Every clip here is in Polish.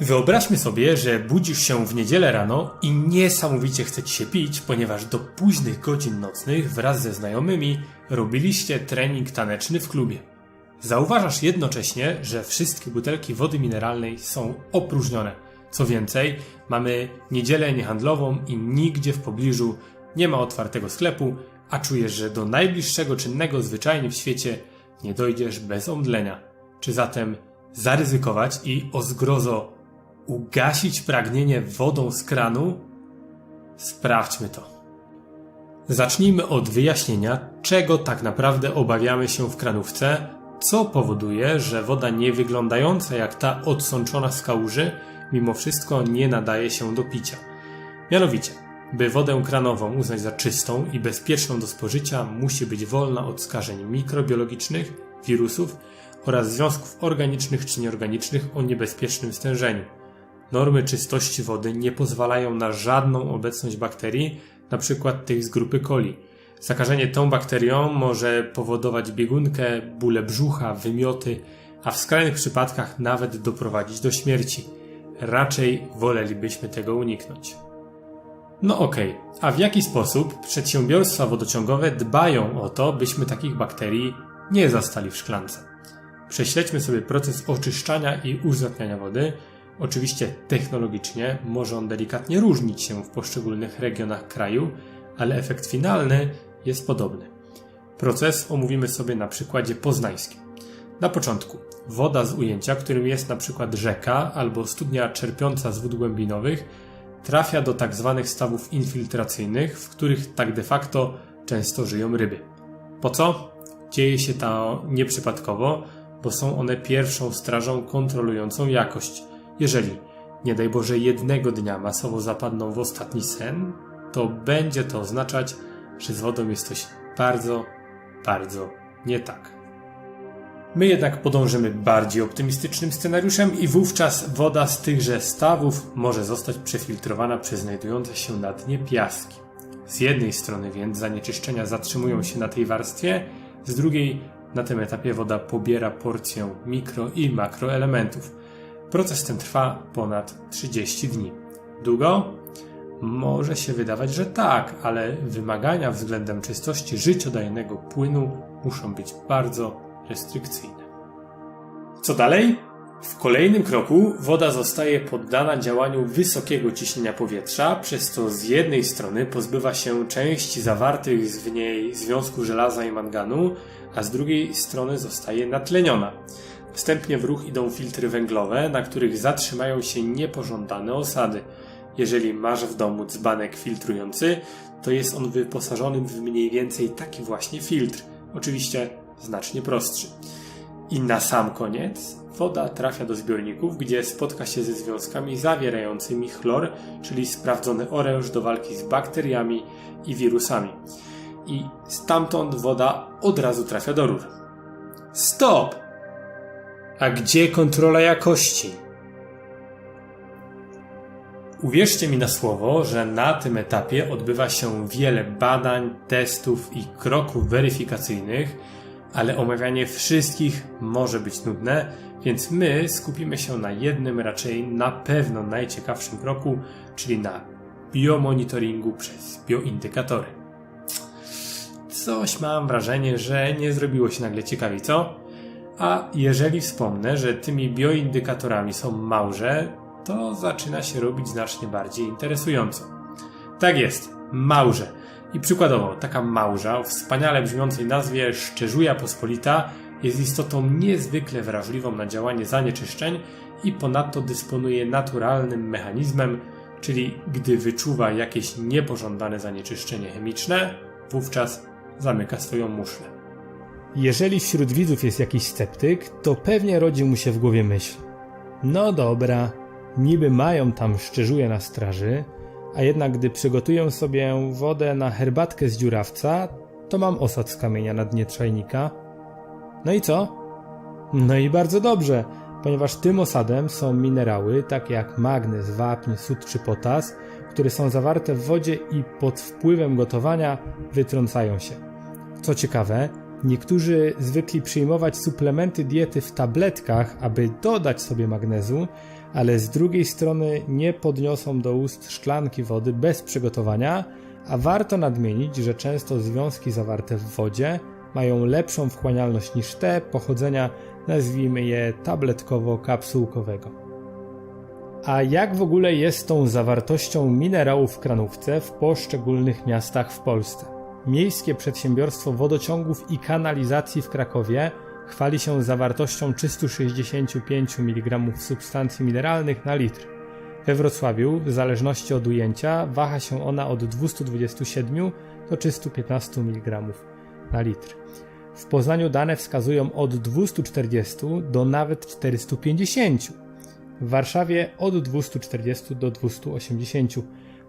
Wyobraźmy sobie, że budzisz się w niedzielę rano i niesamowicie chce ci się pić, ponieważ do późnych godzin nocnych wraz ze znajomymi robiliście trening taneczny w klubie. Zauważasz jednocześnie, że wszystkie butelki wody mineralnej są opróżnione. Co więcej, mamy niedzielę niehandlową i nigdzie w pobliżu nie ma otwartego sklepu, a czujesz, że do najbliższego czynnego zwyczajnie w świecie nie dojdziesz bez omdlenia. Czy zatem zaryzykować i o zgrozo ugasić pragnienie wodą z kranu? Sprawdźmy to. Zacznijmy od wyjaśnienia, czego tak naprawdę obawiamy się w kranówce, co powoduje, że woda nie wyglądająca jak ta odsączona z kałuży, mimo wszystko nie nadaje się do picia. Mianowicie, by wodę kranową uznać za czystą i bezpieczną do spożycia, musi być wolna od skażeń mikrobiologicznych, wirusów oraz związków organicznych czy nieorganicznych o niebezpiecznym stężeniu. Normy czystości wody nie pozwalają na żadną obecność bakterii, np. tych z grupy coli. Zakażenie tą bakterią może powodować biegunkę, bóle brzucha, wymioty, a w skrajnych przypadkach nawet doprowadzić do śmierci. Raczej wolelibyśmy tego uniknąć. No okej, a w jaki sposób przedsiębiorstwa wodociągowe dbają o to, byśmy takich bakterii nie zastali w szklance? Prześledźmy sobie proces oczyszczania i uzdatniania wody. Oczywiście technologicznie może on delikatnie różnić się w poszczególnych regionach kraju, ale efekt finalny jest podobny. Proces omówimy sobie na przykładzie poznańskim. Na początku woda z ujęcia, którym jest na przykład rzeka albo studnia czerpiąca z wód głębinowych, trafia do tak zwanych stawów infiltracyjnych, w których tak de facto często żyją ryby. Po co? Dzieje się to nieprzypadkowo, bo są one pierwszą strażą kontrolującą jakość. Jeżeli, nie daj Boże, jednego dnia masowo zapadną w ostatni sen, to będzie to oznaczać, że z wodą jest coś bardzo, bardzo nie tak. My jednak podążymy bardziej optymistycznym scenariuszem i wówczas woda z tychże stawów może zostać przefiltrowana przez znajdujące się na dnie piaski. Z jednej strony więc zanieczyszczenia zatrzymują się na tej warstwie, z drugiej na tym etapie woda pobiera porcję mikro i makroelementów. Proces ten trwa ponad 30 dni. Długo? Może się wydawać, że tak, ale wymagania względem czystości życiodajnego płynu muszą być bardzo restrykcyjne. Co dalej? W kolejnym kroku woda zostaje poddana działaniu wysokiego ciśnienia powietrza, przez co z jednej strony pozbywa się części zawartych w niej związku żelaza i manganu, a z drugiej strony zostaje natleniona. Wstępnie w ruch idą filtry węglowe, na których zatrzymają się niepożądane osady. Jeżeli masz w domu dzbanek filtrujący, to jest on wyposażony w mniej więcej taki właśnie filtr. Oczywiście znacznie prostszy. I na sam koniec woda trafia do zbiorników, gdzie spotka się ze związkami zawierającymi chlor, czyli sprawdzony oręż do walki z bakteriami i wirusami. I stamtąd woda od razu trafia do rur. Stop! A gdzie kontrola jakości? Uwierzcie mi na słowo, że na tym etapie odbywa się wiele badań, testów i kroków weryfikacyjnych, ale omawianie wszystkich może być nudne, więc my skupimy się na jednym raczej na pewno najciekawszym kroku, czyli na biomonitoringu przez bioindykatory. Coś mam wrażenie, że nie zrobiło się nagle ciekawi, co? A jeżeli wspomnę, że tymi bioindykatorami są małże, to zaczyna się robić znacznie bardziej interesująco. Tak jest, małże. I przykładowo, taka małża o wspaniale brzmiącej nazwie Szczerzuja Pospolita jest istotą niezwykle wrażliwą na działanie zanieczyszczeń i ponadto dysponuje naturalnym mechanizmem, czyli gdy wyczuwa jakieś niepożądane zanieczyszczenie chemiczne, wówczas zamyka swoją muszlę. Jeżeli wśród widzów jest jakiś sceptyk, to pewnie rodzi mu się w głowie myśl. No dobra, niby mają tam szczerzuje na straży, a jednak gdy przygotuję sobie wodę na herbatkę z dziurawca, to mam osad z kamienia na dnie czajnika. No i co? No i bardzo dobrze, ponieważ tym osadem są minerały takie jak magnez, wapń, sód czy potas, które są zawarte w wodzie i pod wpływem gotowania wytrącają się. Co ciekawe, niektórzy zwykli przyjmować suplementy diety w tabletkach, aby dodać sobie magnezu, ale z drugiej strony nie podniosą do ust szklanki wody bez przygotowania, a warto nadmienić, że często związki zawarte w wodzie mają lepszą wchłanialność niż te pochodzenia, nazwijmy je tabletkowo-kapsułkowego. A jak w ogóle jest tą zawartością minerałów w kranówce w poszczególnych miastach w Polsce? Miejskie przedsiębiorstwo wodociągów i kanalizacji w Krakowie chwali się zawartością 365 mg substancji mineralnych na litr. We Wrocławiu, w zależności od ujęcia, waha się ona od 227 do 315 mg na litr. W Poznaniu dane wskazują od 240 do nawet 450. W Warszawie od 240 do 280.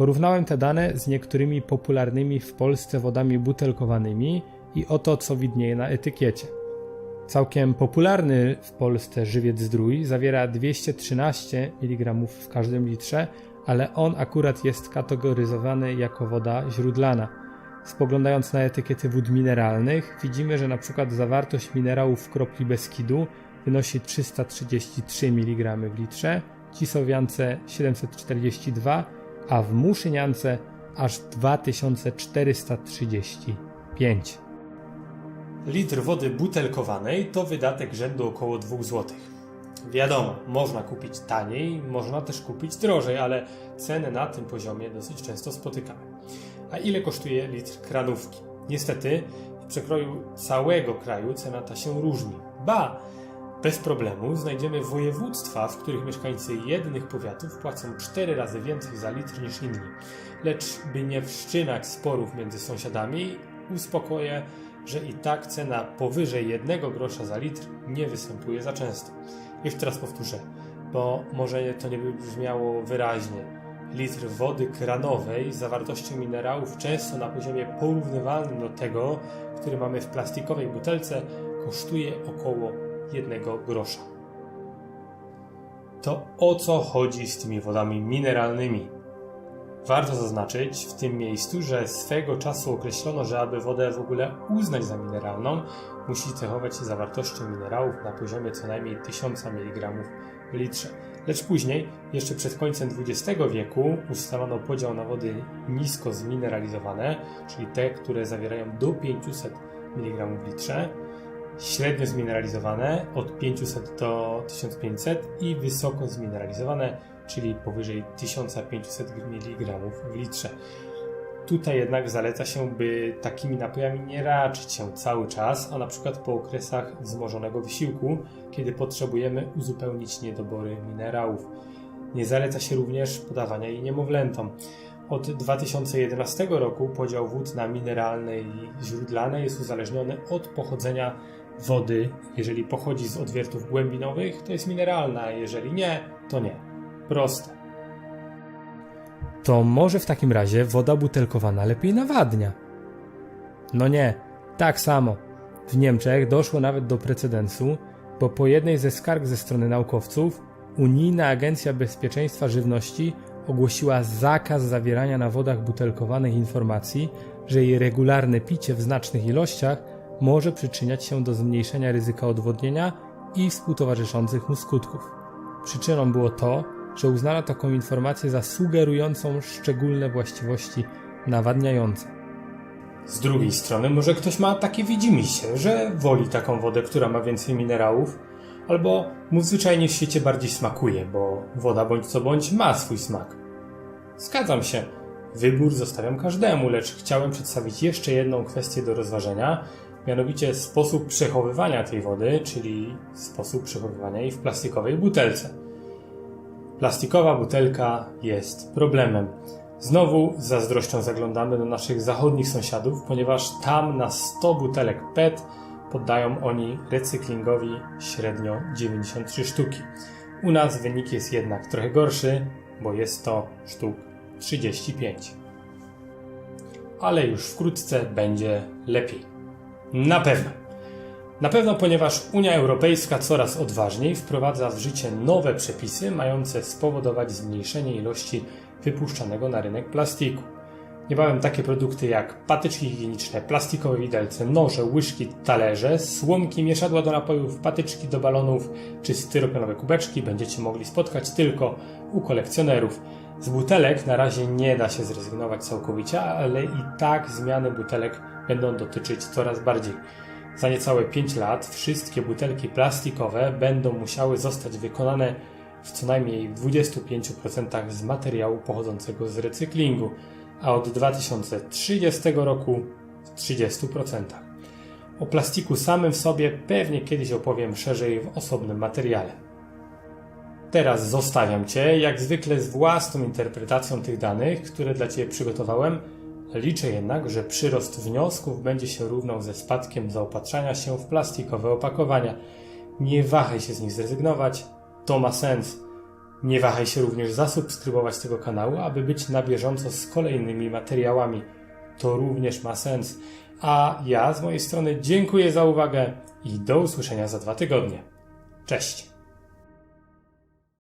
Porównałem te dane z niektórymi popularnymi w Polsce wodami butelkowanymi i oto co widnieje na etykiecie. Całkiem popularny w Polsce żywiec zdrój zawiera 213 mg w każdym litrze, ale on akurat jest kategoryzowany jako woda źródlana. Spoglądając na etykiety wód mineralnych, widzimy, że przykład zawartość minerałów w kropli Beskidu wynosi 333 mg w litrze, Cisowiance 742, a w Muszyniance aż 2435. Litr wody butelkowanej to wydatek rzędu około 2 zł. Wiadomo, można kupić taniej, można też kupić drożej, ale ceny na tym poziomie dosyć często spotykamy. A ile kosztuje litr kranówki? Niestety, w przekroju całego kraju cena ta się różni. Ba, bez problemu znajdziemy województwa, w których mieszkańcy jednych powiatów płacą 4 razy więcej za litr niż inni. Lecz by nie wszczynać sporów między sąsiadami, uspokoję, że i tak cena powyżej 1 grosza za litr nie występuje za często. Już teraz powtórzę, bo może to nie brzmiało wyraźnie. Litr wody kranowej z zawartością minerałów często na poziomie porównywalnym do tego, który mamy w plastikowej butelce, kosztuje około 1 grosza. To o co chodzi z tymi wodami mineralnymi? Warto zaznaczyć w tym miejscu, że swego czasu określono, że aby wodę w ogóle uznać za mineralną, musi cechować się zawartością minerałów na poziomie co najmniej 1000 mg w litrze. Lecz później, jeszcze przed końcem XX wieku, ustalono podział na wody nisko zmineralizowane, czyli te, które zawierają do 500 mg w litrze, średnio zmineralizowane od 500 do 1500 i wysoko zmineralizowane, czyli powyżej 1500 mg w litrze. Tutaj jednak zaleca się, by takimi napojami nie raczyć się cały czas, a na przykład po okresach wzmożonego wysiłku, kiedy potrzebujemy uzupełnić niedobory minerałów. Nie zaleca się również podawania jej niemowlętom. Od 2011 roku podział wód na mineralne i źródlane jest uzależniony od pochodzenia wody. Jeżeli pochodzi z odwiertów głębinowych, to jest mineralna, a jeżeli nie, to nie. Proste. To może w takim razie woda butelkowana lepiej nawadnia? No nie, tak samo. W Niemczech doszło nawet do precedensu, bo po jednej ze skarg ze strony naukowców Unijna Agencja Bezpieczeństwa Żywności ogłosiła zakaz zawierania na wodach butelkowanych informacji, że jej regularne picie w znacznych ilościach może przyczyniać się do zmniejszenia ryzyka odwodnienia i współtowarzyszących mu skutków. Przyczyną było to, że uznano taką informację za sugerującą szczególne właściwości nawadniające. Z drugiej strony, może ktoś ma takie widzimisię, że woli taką wodę, która ma więcej minerałów, albo mu zwyczajnie w świecie bardziej smakuje, bo woda bądź co bądź ma swój smak. Zgadzam się, wybór zostawiam każdemu, lecz chciałem przedstawić jeszcze jedną kwestię do rozważenia, mianowicie sposób przechowywania tej wody, czyli sposób przechowywania jej w plastikowej butelce. Plastikowa butelka jest problemem. Znowu z zazdrością zaglądamy do naszych zachodnich sąsiadów, ponieważ tam na 100 butelek PET poddają oni recyklingowi średnio 93 sztuki. U nas wynik jest jednak trochę gorszy, bo jest to sztuk 35. Ale już wkrótce będzie lepiej. Na pewno. Na pewno, ponieważ Unia Europejska coraz odważniej wprowadza w życie nowe przepisy mające spowodować zmniejszenie ilości wypuszczanego na rynek plastiku. Niebawem takie produkty jak patyczki higieniczne, plastikowe widelce, noże, łyżki, talerze, słomki, mieszadła do napojów, patyczki do balonów czy styropianowe kubeczki będziecie mogli spotkać tylko u kolekcjonerów. Z butelek na razie nie da się zrezygnować całkowicie, ale i tak zmiany butelek będą dotyczyć coraz bardziej. Za niecałe 5 lat wszystkie butelki plastikowe będą musiały zostać wykonane w co najmniej 25% z materiału pochodzącego z recyklingu, a od 2030 roku w 30%. O plastiku samym w sobie pewnie kiedyś opowiem szerzej w osobnym materiale. Teraz zostawiam Cię, jak zwykle, z własną interpretacją tych danych, które dla Ciebie przygotowałem. Liczę jednak, że przyrost wniosków będzie się równał ze spadkiem zaopatrzania się w plastikowe opakowania. Nie wahaj się z nich zrezygnować, to ma sens. Nie wahaj się również zasubskrybować tego kanału, aby być na bieżąco z kolejnymi materiałami. To również ma sens. A ja z mojej strony dziękuję za uwagę i do usłyszenia za dwa tygodnie. Cześć!